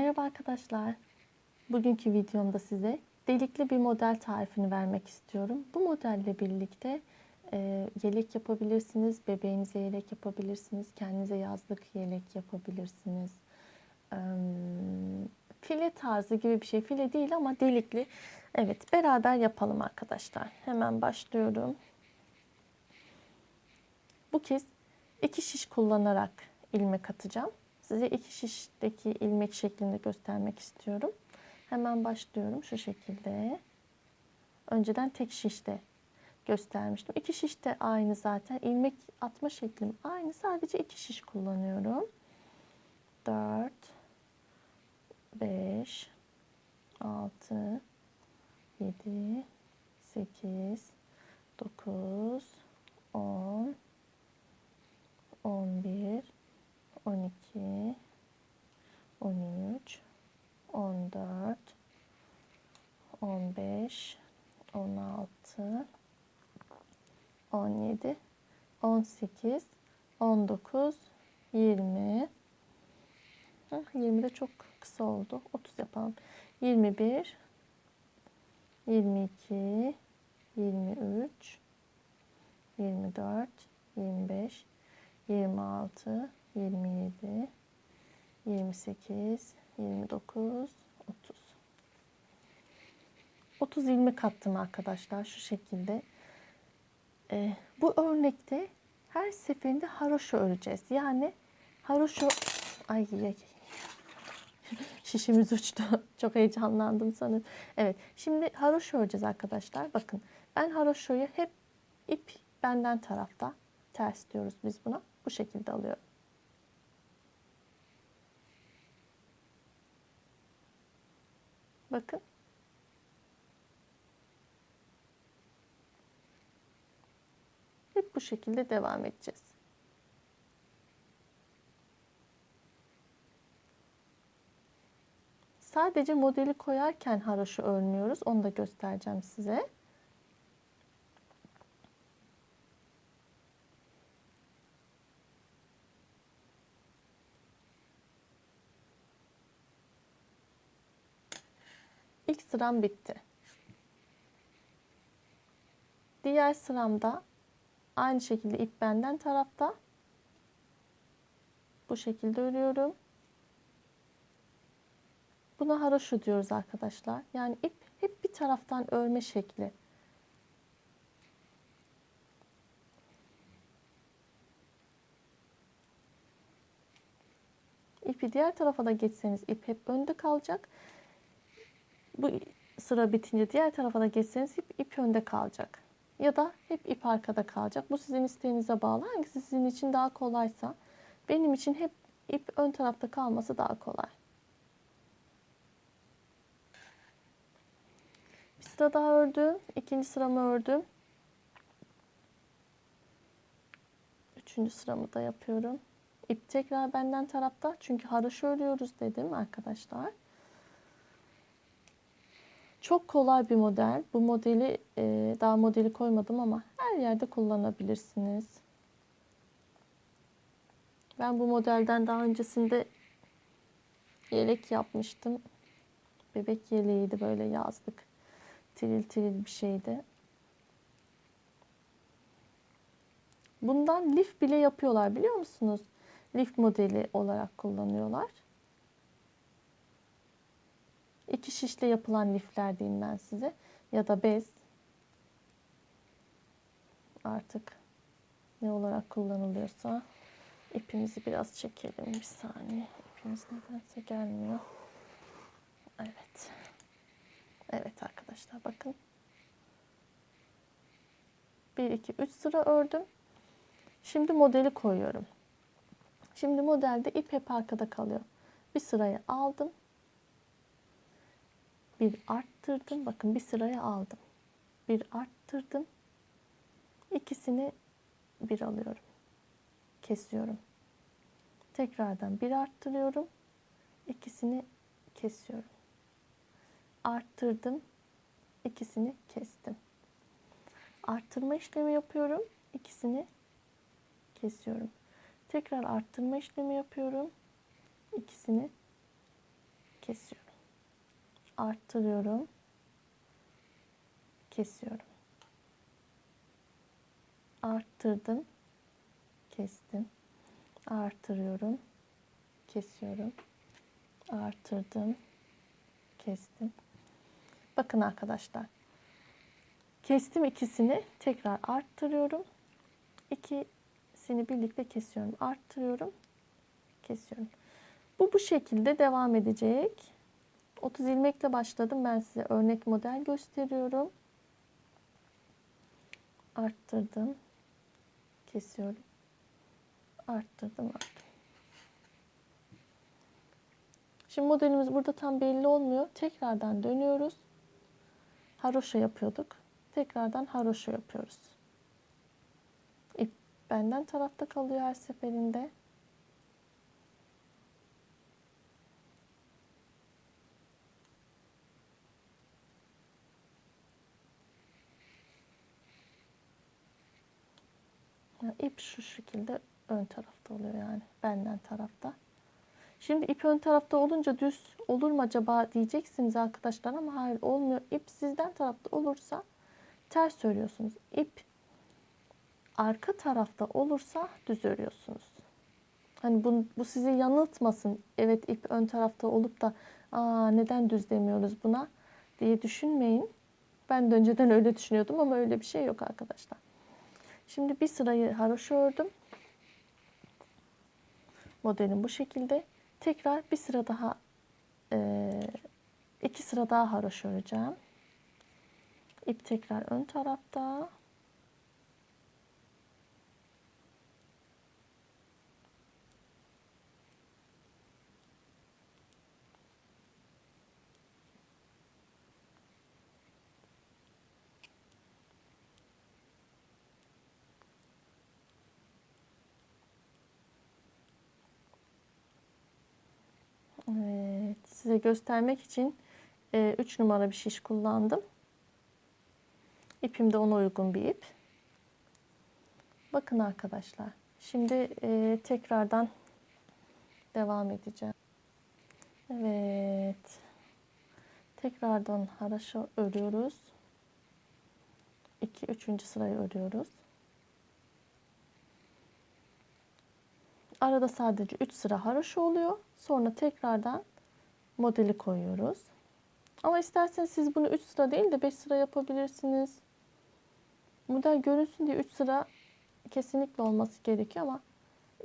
Merhaba arkadaşlar. Bugünkü videomda size delikli bir model tarifini vermek istiyorum. Bu modelle birlikte e, yelek yapabilirsiniz, bebeğinize yelek yapabilirsiniz, kendinize yazlık yelek yapabilirsiniz. E, file tarzı gibi bir şey. File değil ama delikli. Evet, beraber yapalım arkadaşlar. Hemen başlıyorum. Bu kez iki şiş kullanarak ilmek atacağım. Size iki şişteki ilmek şeklinde göstermek istiyorum. Hemen başlıyorum şu şekilde. Önceden tek şişte göstermiştim. İki şiş de aynı zaten. İlmek atma şeklim aynı. Sadece iki şiş kullanıyorum. 4 5 6 7 8 9 10 11 12 13 14 15 16 17 18 19 20 20 de çok kısa oldu. 30 yapalım. 21 22 23 24 25 26 27 28 29 30 30 ilmek kattım arkadaşlar şu şekilde. Ee, bu örnekte her seferinde haroşa öreceğiz. Yani haroşa ay ay şişimiz uçtu. Çok heyecanlandım sanırım. Evet. Şimdi haroşa öreceğiz arkadaşlar. Bakın ben haroşoyu hep ip benden tarafta. Ters diyoruz biz buna. Bu şekilde alıyorum. Bakın. Hep bu şekilde devam edeceğiz. Sadece modeli koyarken haroşa örmüyoruz. Onu da göstereceğim size. İlk sıram bitti. Diğer sıramda aynı şekilde ip benden tarafta. Bu şekilde örüyorum. Buna haroşa diyoruz arkadaşlar. Yani ip hep bir taraftan örme şekli. İpi diğer tarafa da geçseniz ip hep önde kalacak. Bu sıra bitince diğer tarafa da geçseniz ip, ip önde kalacak. Ya da hep ip arkada kalacak. Bu sizin isteğinize bağlı. Hangisi sizin için daha kolaysa. Benim için hep ip ön tarafta kalması daha kolay. Bir sıra daha ördüm. İkinci sıramı ördüm. Üçüncü sıramı da yapıyorum. İp tekrar benden tarafta. Çünkü haroşa örüyoruz dedim arkadaşlar. Çok kolay bir model. Bu modeli e, daha modeli koymadım ama her yerde kullanabilirsiniz. Ben bu modelden daha öncesinde yelek yapmıştım. Bebek yeleğiydi böyle yazlık. Tiril tiril bir şeydi. Bundan lif bile yapıyorlar biliyor musunuz? Lif modeli olarak kullanıyorlar. İki şişle yapılan lifler diyeyim ben size. Ya da bez. Artık ne olarak kullanılıyorsa. ipimizi biraz çekelim bir saniye. İpimiz nedense gelmiyor. Evet. Evet arkadaşlar bakın. 1, 2, 3 sıra ördüm. Şimdi modeli koyuyorum. Şimdi modelde ip hep arkada kalıyor. Bir sırayı aldım bir arttırdım. Bakın bir sıraya aldım. Bir arttırdım. İkisini bir alıyorum. Kesiyorum. Tekrardan bir arttırıyorum. İkisini kesiyorum. Arttırdım. İkisini kestim. Arttırma işlemi yapıyorum. İkisini kesiyorum. Tekrar arttırma işlemi yapıyorum. İkisini kesiyorum. Arttırıyorum. Kesiyorum. Arttırdım. Kestim. Artırıyorum. Kesiyorum. Artırdım. Kestim. Bakın arkadaşlar. Kestim ikisini. Tekrar arttırıyorum. İkisini birlikte kesiyorum. Arttırıyorum. Kesiyorum. Bu bu şekilde devam edecek. 30 ilmekle başladım. Ben size örnek model gösteriyorum. Arttırdım. Kesiyorum. Arttırdım. Arttırdım. Şimdi modelimiz burada tam belli olmuyor. Tekrardan dönüyoruz. Haroşa yapıyorduk. Tekrardan haroşa yapıyoruz. İp benden tarafta kalıyor her seferinde. Yani ip şu şekilde ön tarafta oluyor yani benden tarafta. Şimdi ip ön tarafta olunca düz olur mu acaba diyeceksiniz arkadaşlar ama hayır olmuyor. İp sizden tarafta olursa ters örüyorsunuz. İp arka tarafta olursa düz örüyorsunuz. Hani bu, bu sizi yanıltmasın. Evet ip ön tarafta olup da Aa, neden düz demiyoruz buna diye düşünmeyin. Ben de önceden öyle düşünüyordum ama öyle bir şey yok arkadaşlar. Şimdi bir sırayı haroşa ördüm. Modelim bu şekilde. Tekrar bir sıra daha iki sıra daha haroşa öreceğim. İp tekrar ön tarafta. Evet, size göstermek için 3 numara bir şiş kullandım. İpim de ona uygun bir ip. Bakın arkadaşlar. Şimdi e, tekrardan devam edeceğim. Evet. Tekrardan haraşo örüyoruz. 2 3. sırayı örüyoruz. Arada sadece 3 sıra haroşa oluyor. Sonra tekrardan modeli koyuyoruz. Ama isterseniz siz bunu 3 sıra değil de 5 sıra yapabilirsiniz. Model görünsün diye 3 sıra kesinlikle olması gerekiyor ama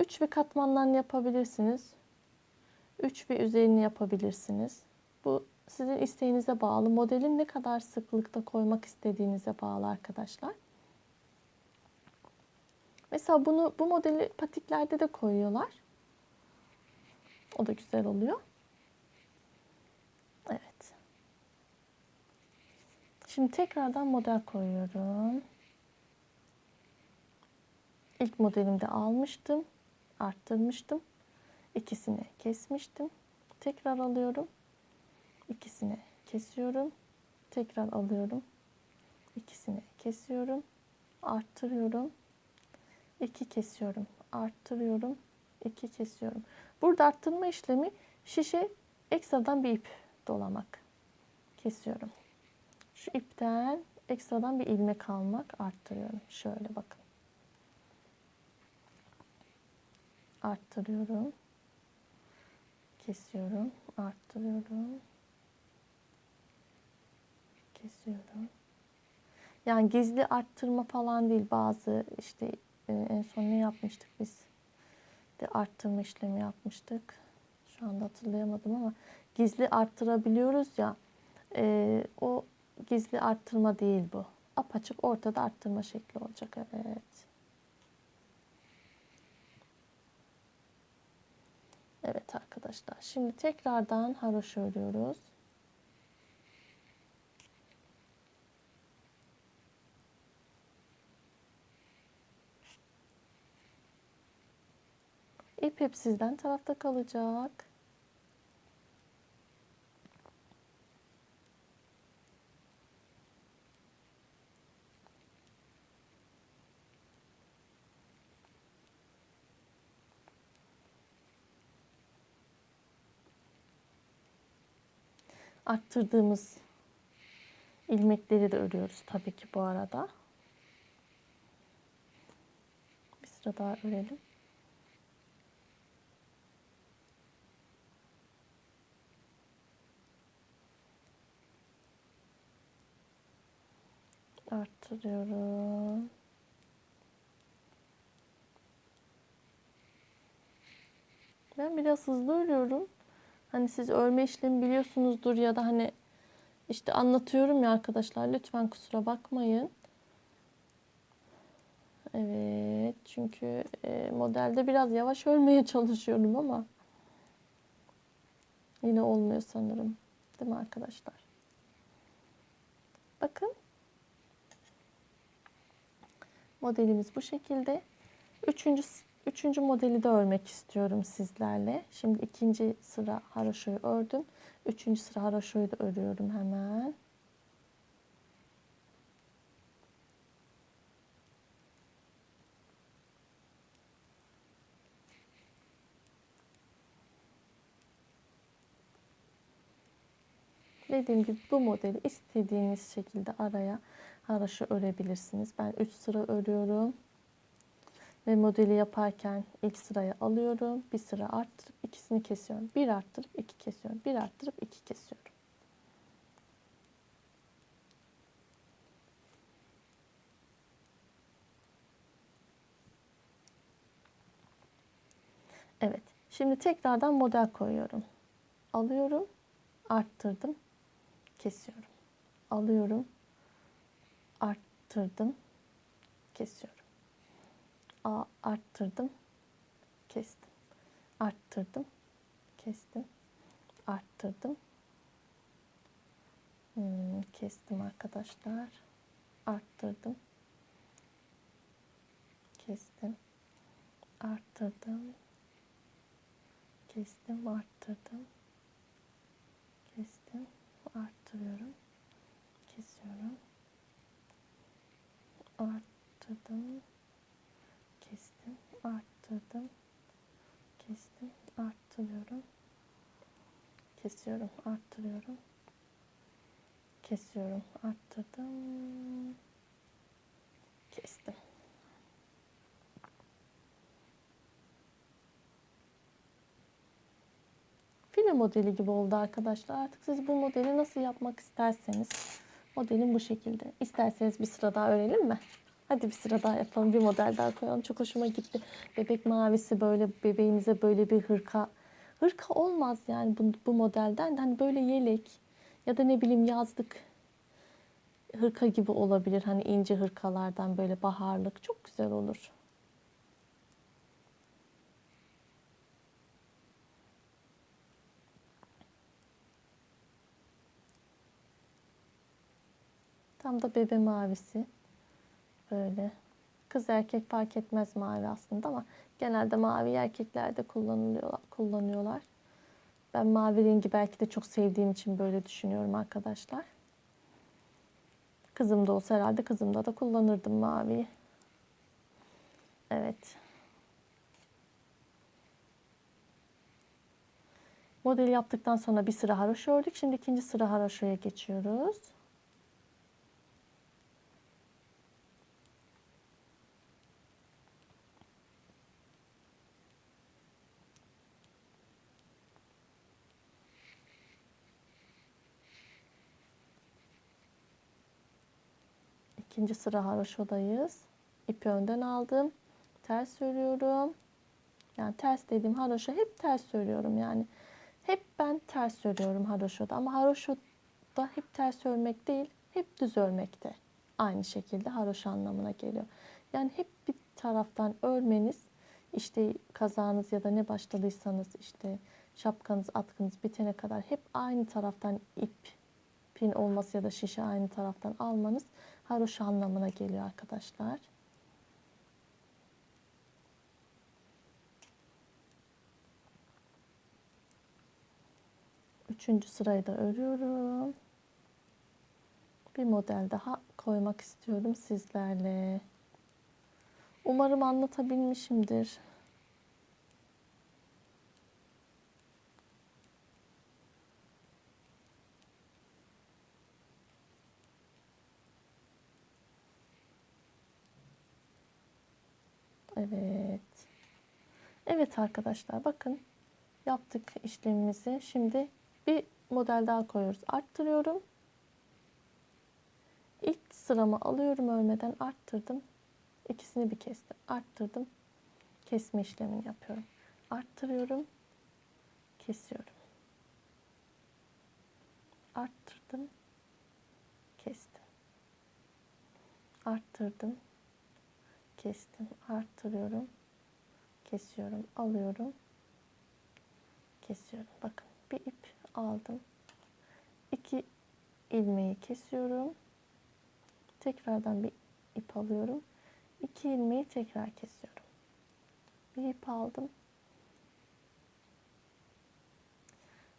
3 ve katmanlarını yapabilirsiniz. 3 ve üzerini yapabilirsiniz. Bu sizin isteğinize bağlı. Modelin ne kadar sıklıkta koymak istediğinize bağlı arkadaşlar. Mesela bunu bu modeli patiklerde de koyuyorlar. O da güzel oluyor. Evet. Şimdi tekrardan model koyuyorum. İlk modelimde almıştım. Arttırmıştım. İkisini kesmiştim. Tekrar alıyorum. İkisini kesiyorum. Tekrar alıyorum. İkisini kesiyorum. Arttırıyorum. 2 kesiyorum. Arttırıyorum. 2 kesiyorum. Burada arttırma işlemi şişe ekstradan bir ip dolamak. Kesiyorum. Şu ipten ekstradan bir ilmek almak arttırıyorum. Şöyle bakın. Arttırıyorum. Kesiyorum. Arttırıyorum. Kesiyorum. Yani gizli arttırma falan değil. Bazı işte e, en son ne yapmıştık biz? De arttırma işlemi yapmıştık. Şu anda hatırlayamadım ama gizli arttırabiliyoruz ya. E, o gizli arttırma değil bu. Apaçık ortada arttırma şekli olacak. Evet. Evet arkadaşlar. Şimdi tekrardan haroşa örüyoruz. İp hep sizden tarafta kalacak. arttırdığımız ilmekleri de örüyoruz tabii ki bu arada. Bir sıra daha örelim. Arttırıyorum. Ben biraz hızlı örüyorum. Hani siz örme işlemi biliyorsunuzdur ya da hani işte anlatıyorum ya arkadaşlar lütfen kusura bakmayın. Evet çünkü e, modelde biraz yavaş örmeye çalışıyorum ama yine olmuyor sanırım. Değil mi arkadaşlar? Bakın. Modelimiz bu şekilde. Üçüncü, üçüncü modeli de örmek istiyorum sizlerle. Şimdi ikinci sıra haroşoyu ördüm. Üçüncü sıra haroşoyu da örüyorum hemen. Dediğim gibi bu modeli istediğiniz şekilde araya haroşa örebilirsiniz. Ben 3 sıra örüyorum. Ve modeli yaparken ilk sıraya alıyorum. Bir sıra arttırıp ikisini kesiyorum. Bir arttırıp iki kesiyorum. Bir arttırıp iki kesiyorum. Evet. Şimdi tekrardan model koyuyorum. Alıyorum. Arttırdım. Kesiyorum. Alıyorum. Arttırdım. Kesiyorum. A arttırdım. Kestim. Arttırdım. Kestim. Arttırdım. Hmm, kestim arkadaşlar. Arttırdım. Kestim. Arttırdım. Kestim, arttırdım. Kestim, arttırıyorum. Kesiyorum. Arttırdım. Kestim, arttırdım. Kestim, arttırıyorum. Kesiyorum, arttırıyorum. Kesiyorum, arttırdım. Kestim. File modeli gibi oldu arkadaşlar. Artık siz bu modeli nasıl yapmak isterseniz modelin bu şekilde. İsterseniz bir sıra daha örelim mi? Hadi bir sıra daha yapalım. Bir model daha koyalım. Çok hoşuma gitti. Bebek mavisi böyle bebeğimize böyle bir hırka. Hırka olmaz yani bu, bu modelden. Hani böyle yelek ya da ne bileyim yazlık hırka gibi olabilir. Hani ince hırkalardan böyle baharlık. Çok güzel olur. Tam da bebe mavisi. Böyle. Kız erkek fark etmez mavi aslında ama genelde mavi erkeklerde kullanılıyorlar, kullanıyorlar. Ben mavi rengi belki de çok sevdiğim için böyle düşünüyorum arkadaşlar. Kızım da olsa herhalde kızımda da kullanırdım maviyi. Evet. Model yaptıktan sonra bir sıra haroşa ördük. Şimdi ikinci sıra haroşaya geçiyoruz. İkinci sıra haroşodayız. İpi önden aldım. Ters örüyorum. Yani ters dediğim haroşa hep ters örüyorum yani. Hep ben ters örüyorum haroşoda ama haroşoda hep ters örmek değil, hep düz örmekte. Aynı şekilde haroşa anlamına geliyor. Yani hep bir taraftan örmeniz işte kazağınız ya da ne başladıysanız işte şapkanız, atkınız bitene kadar hep aynı taraftan ip pin olması ya da şişe aynı taraftan almanız haroşa anlamına geliyor arkadaşlar. Üçüncü sırayı da örüyorum. Bir model daha koymak istiyorum sizlerle. Umarım anlatabilmişimdir. Evet. Evet arkadaşlar bakın yaptık işlemimizi. Şimdi bir model daha koyuyoruz. Arttırıyorum. İlk sıramı alıyorum örmeden arttırdım. İkisini bir kestim. Arttırdım. Kesme işlemini yapıyorum. Arttırıyorum. Kesiyorum. Arttırdım. Kestim. Arttırdım. Kestim. Arttırıyorum. Kesiyorum. Alıyorum. Kesiyorum. Bakın bir ip aldım. İki ilmeği kesiyorum. Tekrardan bir ip alıyorum. İki ilmeği tekrar kesiyorum. Bir ip aldım.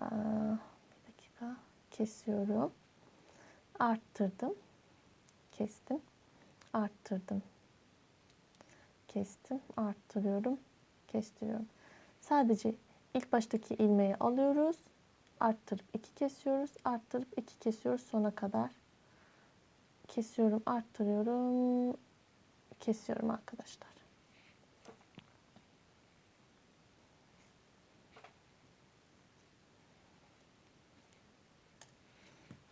Aa, bir dakika. Kesiyorum. Arttırdım. Kestim. Arttırdım. Kestim. Arttırıyorum. Kestiriyorum. Sadece ilk baştaki ilmeği alıyoruz. Arttırıp iki kesiyoruz. Arttırıp iki kesiyoruz sona kadar. Kesiyorum, arttırıyorum. Kesiyorum arkadaşlar.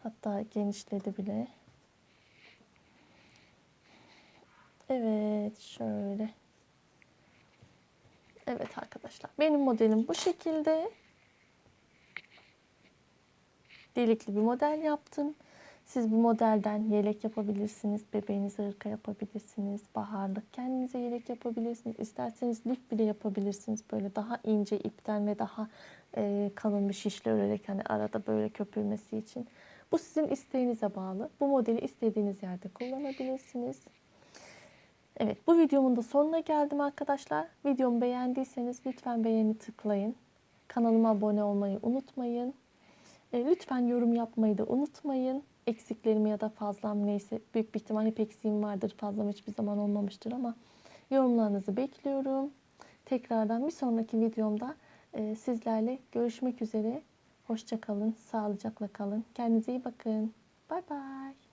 Hatta genişledi bile. Evet, şöyle. Evet arkadaşlar. Benim modelim bu şekilde. Delikli bir model yaptım. Siz bu modelden yelek yapabilirsiniz, bebeğinize hırka yapabilirsiniz, baharlık kendinize yelek yapabilirsiniz. İsterseniz lif bile yapabilirsiniz. Böyle daha ince ipten ve daha e, kalın bir şişle örerek hani arada böyle köpürmesi için. Bu sizin isteğinize bağlı. Bu modeli istediğiniz yerde kullanabilirsiniz. Evet bu videomun da sonuna geldim arkadaşlar. Videomu beğendiyseniz lütfen beğeni tıklayın. Kanalıma abone olmayı unutmayın. E, lütfen yorum yapmayı da unutmayın. Eksiklerimi ya da fazlam neyse büyük bir ihtimal hep eksiğim vardır. Fazlam hiçbir zaman olmamıştır ama yorumlarınızı bekliyorum. Tekrardan bir sonraki videomda e, sizlerle görüşmek üzere. Hoşça kalın, sağlıcakla kalın. Kendinize iyi bakın. Bay bay.